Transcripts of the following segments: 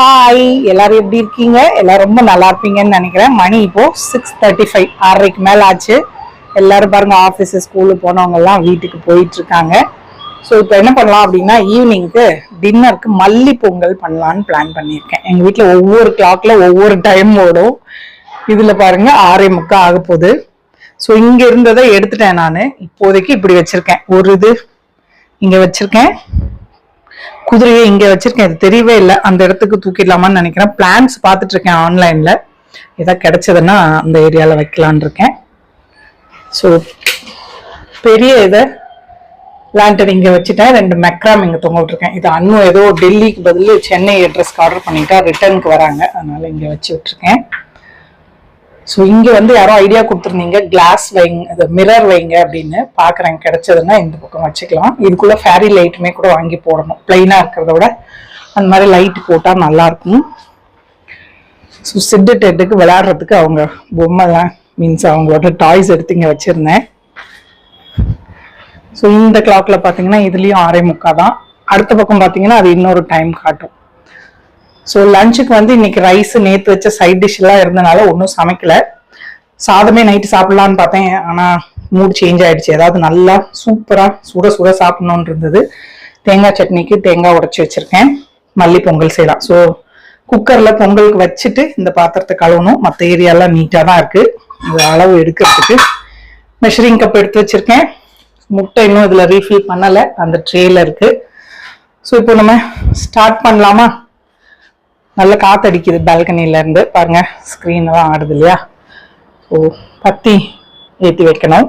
Hi எல்லாரும் எப்படி இருக்கீங்க? எல்லாரும் ரொம்ப நல்லா இருப்பீங்கன்னு நினைக்கிறேன். மணி இப்போ சிக்ஸ் தேர்ட்டி ஃபைவ் ஆறரைக்கு மேலே ஆச்சு. எல்லாரும் பாருங்க ஆஃபீஸ் ஸ்கூலு போனவங்கெல்லாம் வீட்டுக்கு போயிட்டு இருக்காங்க. ஸோ இப்போ என்ன பண்ணலாம் அப்படின்னா ஈவினிங்க்கு டின்னருக்கு மல்லி பொங்கல் பண்ணலான்னு பிளான் பண்ணியிருக்கேன். எங்கள் வீட்டில் ஒவ்வொரு கிளாக்ல ஒவ்வொரு டைம் ஓடும். இதில் பாருங்க ஆறே முக்கா ஆக போகுது. ஸோ இங்கே இருந்ததை எடுத்துட்டேன் நான். இப்போதைக்கு இப்படி வச்சிருக்கேன். ஒரு இது இங்கே வச்சிருக்கேன். குதிரையை இங்கே வச்சிருக்கேன். இது தெரியவே இல்லை. அந்த இடத்துக்கு தூக்கிடலாமான்னு நினைக்கிறேன். பிளான்ஸ் பார்த்துட்டு இருக்கேன் ஆன்லைனில் ஏதாவது கிடைச்சதுன்னா அந்த ஏரியாவில் வைக்கலான் இருக்கேன். ஸோ பெரிய இதை லேண்டர் இங்கே வச்சுட்டேன். ரெண்டு மெக்ராம் இங்கே தொங்க விட்டுருக்கேன் இது அன்னும் ஏதோ டெல்லிக்கு பதில் சென்னை அட்ரஸ்க்கு ஆர்டர் பண்ணிட்டா ரிட்டர்னுக்கு வராங்க. அதனால இங்கே வச்சு விட்டுருக்கேன் ஸோ இங்கே வந்து யாரோ ஐடியா கொடுத்துருந்தீங்க கிளாஸ் வைங்க அது மிரர் வைங்க அப்படின்னு பார்க்குறேன் கிடைச்சதுன்னா இந்த பக்கம் வச்சுக்கலாம். இதுக்குள்ளே ஃபேரி லைட்டுமே கூட வாங்கி போடணும். பிளைனா இருக்கிறத விட அந்த மாதிரி லைட் போட்டால் நல்லாயிருக்கும் ஸோ சிட்டு டெட்டுக்கு விளையாடுறதுக்கு அவங்க பொம்மைலாம் மீன்ஸ் அவங்களோட டாய்ஸ் எடுத்து இங்கே வச்சுருந்தேன். ஸோ இந்த கிளாக்கில் பார்த்தீங்கன்னா இதுலேயும் ஆறே முக்கா தான் அடுத்த பக்கம் பார்த்தீங்கன்னா அது இன்னொரு டைம் காட்டும். ஸோ லஞ்சுக்கு வந்து இன்னைக்கு ரைஸ் நேற்று வச்ச சைட் டிஷ் எல்லாம் இருந்தனால ஒன்றும் சமைக்கல. சாதமே நைட்டு சாப்பிடலான்னு பார்த்தேன். ஆனால் மூட் சேஞ்ச் ஆயிடுச்சு. ஏதாவது நல்லா சூப்பராக சுட சுட சாப்பிடணும்னு இருந்தது. தேங்காய் சட்னிக்கு தேங்காய் உடச்சி வச்சுருக்கேன். மல்லி பொங்கல் செய்யலாம். ஸோ குக்கரில் பொங்கலுக்கு வச்சுட்டு இந்த பாத்திரத்தை கழுவணும். மற்ற ஏரியாலாம் நீட்டாக தான் இருக்குது இது அளவு எடுக்கிறதுக்கு. மெஷரிங் கப் எடுத்து வச்சுருக்கேன். முட்டை இன்னும் இதில் ரீஃபில் பண்ணலை. அந்த ட்ரேயில் இருக்குது ஸோ இப்போ நம்ம ஸ்டார்ட் பண்ணலாமா? நல்ல காத்தடிக்குது பால்கனிலேருந்து பாருங்கள் பாருங்க ஸ்க்ரீன் எல்லாம் ஆடுது இல்லையா? ஓ பத்தி ஏற்றி வைக்கணும்.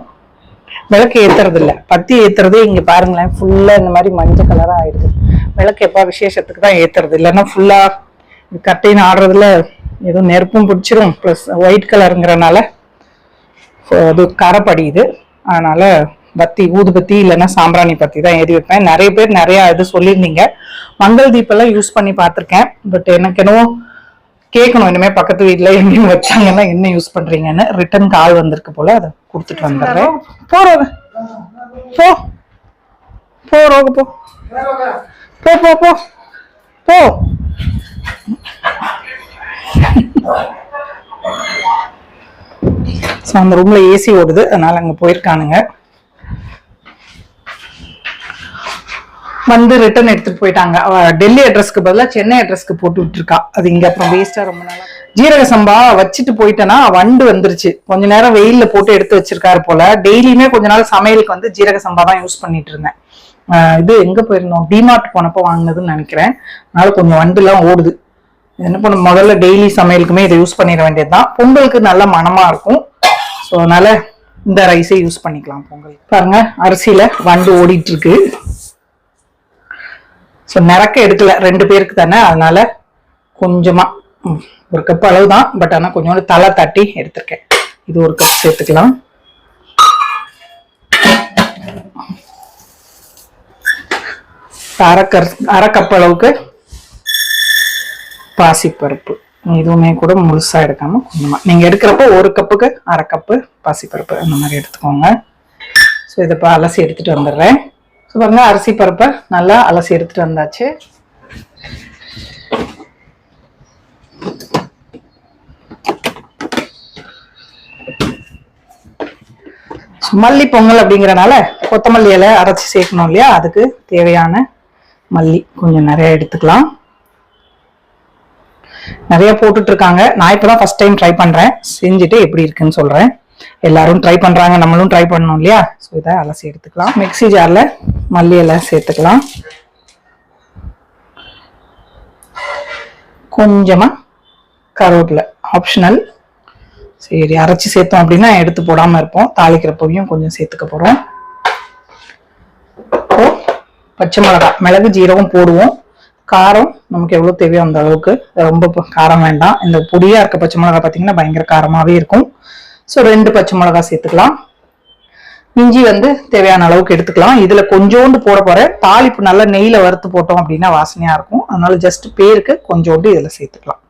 விளக்கு ஏற்றுறதில்ல பத்தி ஏற்றுறதே இங்கே பாருங்களேன் ஃபுல்லாக இந்த மாதிரி மஞ்சள் கலராக ஆயிடுது. விளக்கு எப்போ விசேஷத்துக்கு தான் ஏற்றுறது இல்லைன்னா ஃபுல்லாக கட்டைன்னு ஆடுறதுல ஏதோ நெருப்பும் பிடிச்சிரும். ப்ளஸ் ஒயிட் கலருங்கிறனால அது கரை படியுது பத்தி ஊதுபத்தி இல்லைன்னா சாம்பிராணி பத்தி தான் ஏறி வைப்பேன். நிறைய பேர் நிறைய இது சொல்லியிருந்தீங்க. மங்கள் தீப்பெல்லாம் யூஸ் பண்ணி பார்த்துருக்கேன். பட் எனக்கு என்னவோ கேட்கணும். இனிமே பக்கத்து வீட்ல எங்கேயும் வச்சாங்கன்னா என்ன யூஸ் பண்றீங்கன்னு. ரிட்டர்ன் கால் வந்திருக்கு போல. அதை கொடுத்துட்டு வந்துடுறேன். போ போ. போ ரோக போ. போ போ போ. போ. ஸோ அந்த ரூம்ல ஏசி ஓடுது. அதனால அங்க போயிருக்கானுங்க. வந்து ரிட்டர்ன் எடுத்துட்டு போயிட்டாங்க. டெல்லி அட்ரஸ்க்கு பதிலாக சென்னை அட்ரஸ்க்கு போட்டு விட்டுருக்கா. அது இங்க அப்புறம் வேஸ்டா ரொம்ப நாளா ஜீரக சம்பா வச்சுட்டு போயிட்டேன்னா வண்டு வந்துருச்சு. கொஞ்ச நேரம் வெயில்ல போட்டு எடுத்து வச்சிருக்காரு போல. டெய்லியுமே கொஞ்ச நாள் சமையலுக்கு வந்து ஜீரக சம்பா தான் யூஸ் பண்ணிட்டு இருந்தேன். இது எங்க போயிருந்தோம்? டிமார்ட் போனப்போ வாங்கினதுன்னு நினைக்கிறேன். அதனால கொஞ்சம் வண்டு எல்லாம் ஓடுது. என்ன பண்ண முதல்ல டெய்லி சமையலுக்குமே இதை யூஸ் பண்ணிட வேண்டியதுதான். பொங்கலுக்கு நல்ல மனமா இருக்கும். ஸோ அதனால இந்த ரைஸே யூஸ் பண்ணிக்கலாம் பொங்கல் பாருங்க அரிசியில வண்டு ஓடிட்டு இருக்கு. ஸோ நிறக்க எடுக்கல. ரெண்டு பேருக்கு தானே. அதனால கொஞ்சமா ஒரு கப் அளவு தான் பட் ஆனால் கொஞ்சோண்டு தலை தட்டி எடுத்திருக்கேன். இது ஒரு கப் சேர்த்துக்கலாம். அரை கர் அரை கப் அளவுக்கு பாசிப்பருப்பு. இதுவுமே கூட முழுசாக எடுக்காமல் கொஞ்சமாக நீங்கள் எடுக்கிறப்போ ஒரு கப்புக்கு அரை கப்பு பாசிப்பருப்பு. அந்த மாதிரி எடுத்துக்கோங்க. ஸோ இதை இப்போ அலசி எடுத்துகிட்டு வந்துடுறேன். ஸோ பாருங்க அரிசி பருப்பை நல்லா அலசி எடுத்துட்டு வந்தாச்சு. மல்லி பொங்கல் அப்படிங்கிறனால கொத்தமல்லி இலை அரைச்சி சேர்க்கணும் இல்லையா? அதுக்கு தேவையான மல்லி கொஞ்சம் நிறைய எடுத்துக்கலாம். நிறைய போட்டுட்டு இருக்காங்க நான் இப்போதான் ஃபர்ஸ்ட் டைம் ட்ரை பண்றேன். செஞ்சுட்டு எப்படி இருக்குன்னு சொல்றேன். எல்லாரும் ட்ரை பண்றாங்க. நம்மளும் ட்ரை பண்ணணும் இல்லையா? ஸோ இதை அலசி எடுத்துக்கலாம். மிக்ஸி ஜார்ல மல்லியெல்லாம் சேர்த்துக்கலாம். கொஞ்சமா கருவேப்பிலை ஆப்ஷனல் சரி அரைச்சி சேர்த்தோம் அப்படின்னா எடுத்து போடாம இருப்போம். தாளிக்கிறப்பவையும் கொஞ்சம் சேர்த்துக்க போறோம். இப்போ பச்சை மிளகா மிளகு ஜீரகம் போடுவோம். காரம் நமக்கு எவ்வளவு தேவையோ அந்த அளவுக்கு. ரொம்ப காரம் வேண்டாம். இந்த பொடியாக இருக்க பச்சை மிளகா பார்த்தீங்கன்னா பயங்கர காரமாவே இருக்கும். ஸோ ரெண்டு பச்சை மிளகா சேர்த்துக்கலாம். இஞ்சி வந்து தேவையான அளவுக்கு எடுத்துக்கலாம். இதுல கொஞ்சோண்டு போட போறேன். தாளிப்பு நல்லா நெய்ல வறுத்து போட்டோம் அப்படின்னா வாசனையா இருக்கும். அதனால ஜஸ்ட் பேருக்கு கொஞ்சோண்டு இதுல சேர்த்துக்கலாம்.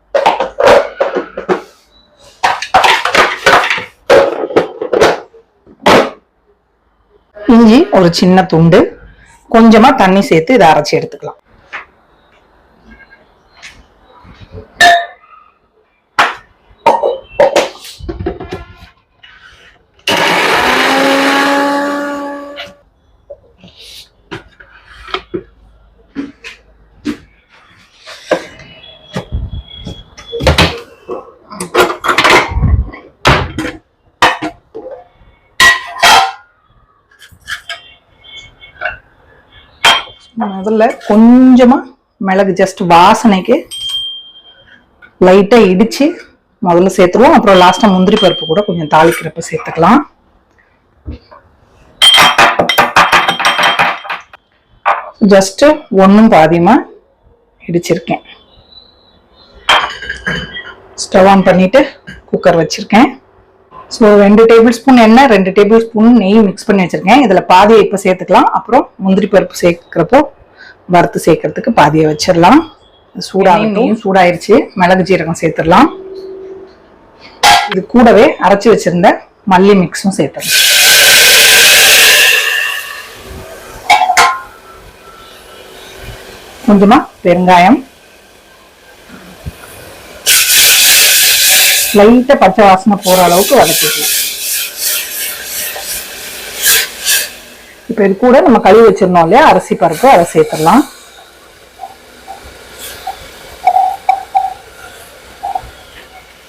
இஞ்சி ஒரு சின்ன துண்டு. கொஞ்சமா தண்ணி சேர்த்து இதை அரைச்சி எடுத்துக்கலாம். முதல்ல கொஞ்சமா மிளகு ஜஸ்ட் வாசனைக்கு லைட்டா இடிச்சு முதல்ல சேர்த்துருவோம். அப்புறம் லாஸ்ட்டாக முந்திரி பருப்பு கூட கொஞ்சம் தாளிக்கிறப்ப சேர்த்துக்கலாம். ஜஸ்ட் ஒன்றும் பாதியமாக இடிச்சிருக்கேன். ஸ்டவ் ஆன் பண்ணிட்டு குக்கர் வச்சிருக்கேன். ஸோ ரெண்டு டேபிள் ஸ்பூன் எண்ணெய் ரெண்டு டேபிள் ஸ்பூன் நெய் மிக்ஸ் பண்ணி வச்சிருக்கேன். இதில் பாதியை இப்போ சேர்த்துக்கலாம். அப்புறம் முந்திரி பருப்பு சேர்க்குறப்போ வறுத்து சேர்க்கறதுக்கு பாதியை வச்சிடலாம் சூடாக நெய்யும் சூடாயிருச்சு. மிளகு ஜீரகம் சேர்த்துடலாம் இது கூடவே அரைச்சி வச்சிருந்த மல்லி மிக்ஸும் சேர்த்துடலாம் கொஞ்சமா பெருங்காயம் லைட்டா பச்சை வாசனை போற அளவுக்கு வதக்கிக்கலாம். இப்போ இது கூட நம்ம கழுவி வச்சிருந்தோம் இல்லையா? அரிசி பருப்பு அதை சேர்த்துடலாம்.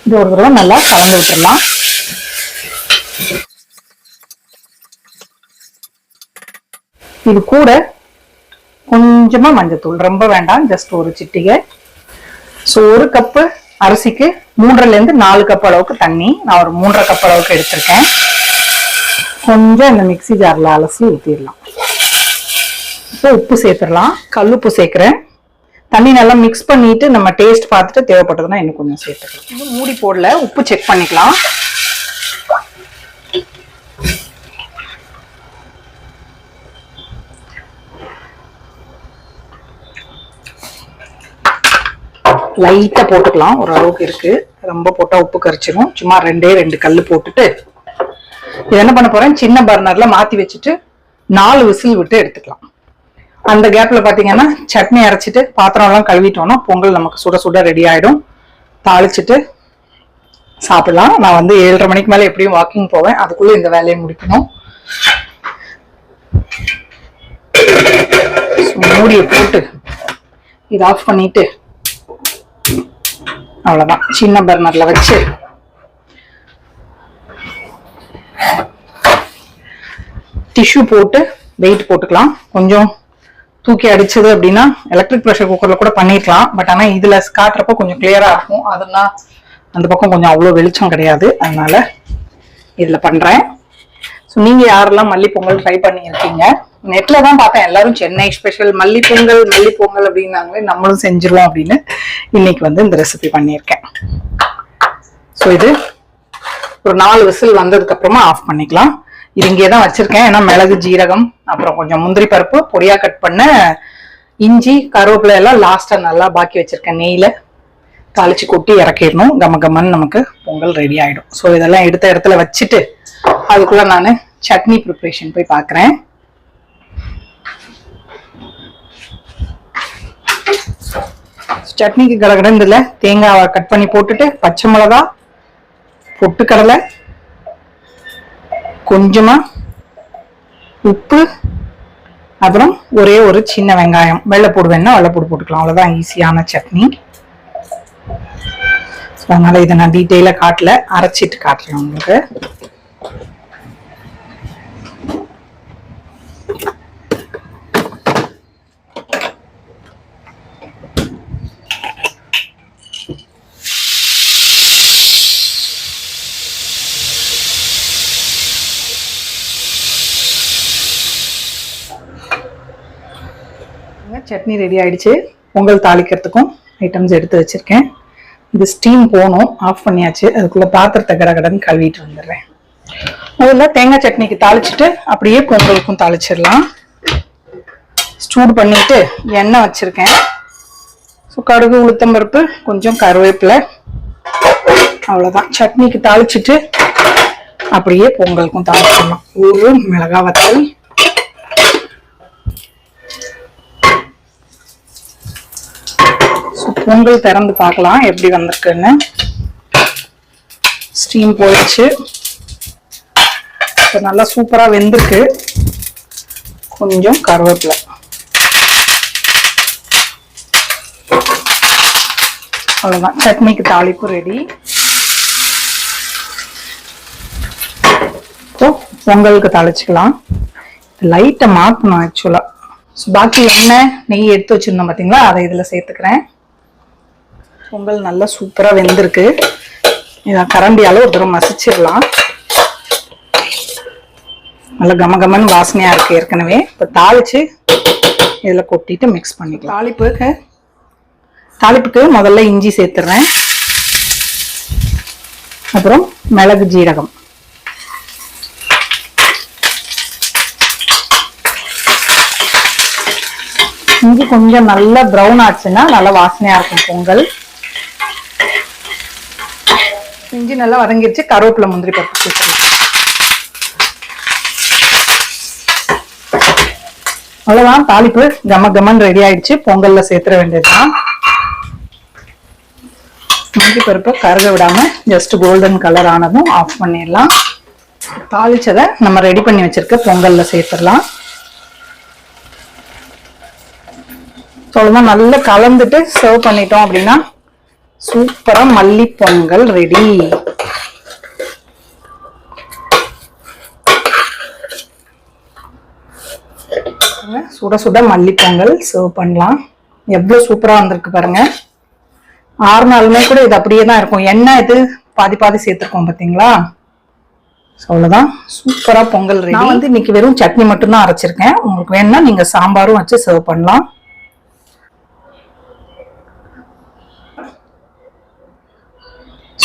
இது ஒரு தடவை நல்லா கலந்து விட்டுடலாம். இது கூட கொஞ்சமா மஞ்சத்தூள் ரொம்ப வேண்டாம் ஜஸ்ட் ஒரு சிட்டிகை. ஸோ ஒரு கப்பு அரிசிக்கு மூன்றரை இருந்து நாலு கப் அளவுக்கு தண்ணி. நான் ஒரு மூன்றரை கப் அளவுக்கு எடுத்திருக்கேன். கொஞ்சம் இந்த மிக்ஸி ஜார்ல அலசி ஊற்றிடலாம் இப்போ உப்பு சேர்த்துடலாம். கல் உப்பு சேர்க்குறேன். தண்ணி நல்லா மிக்ஸ் பண்ணிட்டு நம்ம டேஸ்ட் பார்த்துட்டு தேவைப்பட்டதுன்னா இன்னும் கொஞ்சம் சேர்த்துக்கலாம். மூடி போடல. உப்பு செக் பண்ணிக்கலாம். லைட்டாக போட்டுக்கலாம். ஓரளவுக்கு இருக்குது ரொம்ப போட்டால் உப்பு கரைச்சிடும் சும்மா ரெண்டே ரெண்டு கல் போட்டுட்டு இது என்ன பண்ண போறேன்? சின்ன பர்னர்ல மாத்தி வச்சுட்டு நாலு விசில் விட்டு எடுத்துக்கலாம். அந்த கேப்ல பாத்தீங்கன்னா சட்னி அரைச்சிட்டு பாத்திரம் எல்லாம் கழுவிட்டோம்னா பொங்கல் நமக்கு சுட சுட ரெடி ஆயிடும். தாளிச்சிட்டு சாப்பிடலாம். நான் வந்து ஏழரை மணிக்கு மேல எப்படியும் வாக்கிங் போவேன். அதுக்குள்ள இந்த வேலையை முடிக்கணும். மூடியை போட்டு இதை ஆஃப் பண்ணிட்டு அவ்வளவுதான். சின்ன பர்னர்ல வச்சு டிஷ்யூ போட்டு வெயிட் போட்டுக்கலாம். கொஞ்சம் தூக்கி அடிச்சது அப்படின்னா எலக்ட்ரிக் ப்ரெஷர் குக்கர்ல கூட பண்ணிருக்கலாம். பட் ஆனா இதுல காட்டுறப்ப கொஞ்சம் கிளியரா இருக்கும். அதெல்லாம் அந்த பக்கம் கொஞ்சம் அவ்வளோ வெளிச்சம் கிடையாது. அதனால இதுல பண்றேன். ஸோ நீங்க யாரெல்லாம் மல்லிப்பொங்கல் ட்ரை பண்ணியிருக்கீங்க நெட்ல தான் பார்த்தேன். எல்லாரும் சென்னை ஸ்பெஷல் மல்லிப்பொங்கல் மல்லிப்பொங்கல் அப்படின்னாங்களே நம்மளும் செஞ்சிருவோம் அப்படின்னு இன்னைக்கு வந்து இந்த ரெசிபி பண்ணியிருக்கேன். ஸோ இது ஒரு நாலு விசில் வந்ததுக்கு அப்புறமா ஆஃப் பண்ணிக்கலாம். இது இங்கே தான் வச்சிருக்கேன். ஏன்னா மிளகு ஜீரகம் அப்புறம் கொஞ்சம் முந்திரி பருப்பு பொடியா கட் பண்ண இஞ்சி கருவேப்பிலை எல்லாம் லாஸ்டா நல்லா பாக்கி வச்சிருக்கேன். நெய்ல தாளிச்சு கொட்டி இறக்கிடணும். கம கமன்னு நமக்கு பொங்கல் ரெடி ஆயிடும். ஸோ இதெல்லாம் எடுத்த இடத்துல வச்சுட்டு அதுக்குள்ள நான் சட்னி ப்ரிப்ரேஷன் போய் பார்க்குறேன் சட்னிக்கு கடகடந்துல தேங்காவை கட் பண்ணி போட்டுட்டு பச்சை மிளகா பொட்டுக்கடலை கொஞ்சமா உப்பு அப்புறம் ஒரே ஒரு சின்ன வெங்காயம். வெள்ளைப்பூடு வேணா வெள்ளைப்பூடு போட்டுக்கலாம். அவ்வளவுதான் ஈஸியான சட்னி. அதனால இதை நான் டீட்டெயிலாக காட்டல. அரைச்சிட்டு காட்டுறேன் உங்களுக்கு. சட்னி ரெடி ஆயிடுச்சு. பொங்கல் தாளிக்கிறதுக்கும் ஐட்டம்ஸ் எடுத்து வச்சிருக்கேன். இது ஸ்டீம் போகணும் ஆஃப் பண்ணியாச்சு. அதுக்குள்ள பாத்திரத்தை கடகடன்னு கழுவிட்டு வந்துடுறேன். முதல்ல தேங்காய் சட்னிக்கு தாளிச்சிட்டு அப்படியே பொங்கலுக்கும் தாளிச்சிடலாம். ஸ்டூட் பண்ணிட்டு எண்ணெய் வச்சிருக்கேன். ஸோ கடுகு உளுத்தம்பருப்பு கொஞ்சம் கருவேப்பிலை. அவ்வளோதான் சட்னிக்கு தாளிச்சிட்டு அப்படியே பொங்கலுக்கும் தாளிச்சிடலாம். ஒரு மிளகா வத்தல் ஸோ பொங்கல் திறந்து பார்க்கலாம் எப்படி வந்திருக்குன்னு. ஸ்டீம் போயிடுச்சு. இப்போ நல்லா சூப்பராக வெந்திருக்கு. கொஞ்சம் கருவேப்பிலை. அவ்வளோதான் சட்னிக்கு தாளிப்பு ரெடி இப்போ பொங்கலுக்கு தாளிச்சிக்கலாம். லைட்டை மாற்றணும் ஆக்சுவலாக ஸோ பாக்கி எண்ணெய் நெய் எடுத்து வச்சிருந்தோம் பார்த்தீங்களா அதை இதில் சேர்த்துக்கிறேன். பொங்கல் நல்லா சூப்பராக வெந்திருக்கு. இதை கரண்டியால ஒரு தடவை மசிச்சிடலாம். நல்லா கம கமன்னு வாசனையா இருக்கு ஏற்கனவே. இப்போ தாளிச்சு இதில் கொட்டிட்டு மிக்ஸ் பண்ணிக்கலாம். தாளிப்புக்கு தாளிப்புக்கு முதல்ல இஞ்சி சேர்த்துறேன். அப்புறம் மிளகு ஜீரகம். இஞ்சி கொஞ்சம் நல்லா ப்ரௌன் ஆச்சுன்னா நல்லா வாசனையா இருக்கும் பொங்கல். இஞ்சி நல்லா வதங்கிருச்சு கருவேப்பிலை முந்திரி பருப்பு சேர்த்துக்கலாம் அவ்வளவுதான் தாளிப்பு கம கமன் ரெடி ஆயிடுச்சு. பொங்கல்ல சேர்த்துற வேண்டியதுதான். முந்திரி பருப்பை கருக விடாம ஜஸ்ட் கோல்டன் கலர் ஆனதும் ஆஃப் பண்ணிடலாம். தாளிச்சதை நம்ம ரெடி பண்ணி வச்சிருக்க பொங்கல்ல சேர்த்துடலாம். அவ்வளவுதான் நல்லா கலந்துட்டு சர்வ் பண்ணிட்டோம் அப்படின்னா சூப்பரா மல்லி பொங்கல் ரெடி சுட சுட மல்லி பொங்கல் சர்வ் பண்ணலாம். எவ்வளவு சூப்பரா வந்திருக்கு பாருங்க. ஆறு நாளுமே கூட இது அப்படியே தான் இருக்கும். எண்ணெய் இது பாதி பாதி சேர்த்துருக்கோம் பாத்தீங்களா? So, அவ்வளவுதான். சூப்பரா பொங்கல் ரெடி நான் வந்து இன்னைக்கு வெறும் சட்னி மட்டும் தான் அரைச்சிருக்கேன். உங்களுக்கு வேணும்னா நீங்க சாம்பாரும் வச்சு சர்வ் பண்ணலாம்.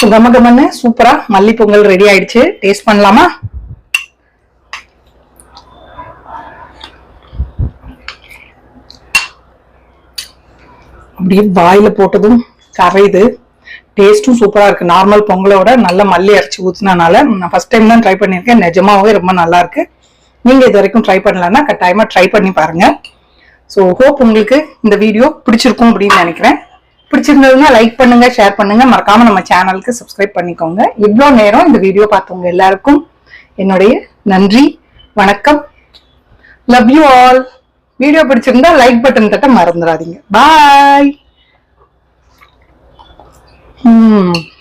ஸோ கம கமன்னு சூப்பரா. மல்லிப்பொங்கல் ரெடி ஆயிடுச்சு. டேஸ்ட் பண்ணலாமா? அப்படியே வாயில போட்டதும் கரையுது. டேஸ்ட்டும் சூப்பராக இருக்குது நார்மல் பொங்கலோட நல்ல மல்லி அரைச்சி ஊத்துனனால நான் ஃபஸ்ட் டைம் தான் ட்ரை பண்ணியிருக்கேன். நிஜமாவே ரொம்ப நல்லா இருக்கு. நீங்கள் இது வரைக்கும் ட்ரை பண்ணலன்னா கட்டாயமாக ட்ரை பண்ணி பாருங்கள் ஸோ ஹோப் உங்களுக்கு இந்த வீடியோ பிடிச்சிருக்கும் அப்படின்னு நினைக்கிறேன். பிடிச்சிருந்ததுன்னா லைக் பண்ணுங்க ஷேர் பண்ணுங்க. மறக்காம நம்ம சேனலுக்கு சப்ஸ்கிரைப் பண்ணிக்கோங்க. இவ்வளோ நேரம் இந்த வீடியோ பார்த்தவங்க எல்லாருக்கும் என்னுடைய நன்றி வணக்கம். லவ் யூ ஆல் வீடியோ பிடிச்சிருந்தா லைக் பட்டன் தட்ட மறந்துடாதீங்க. பாய் ம் hmm.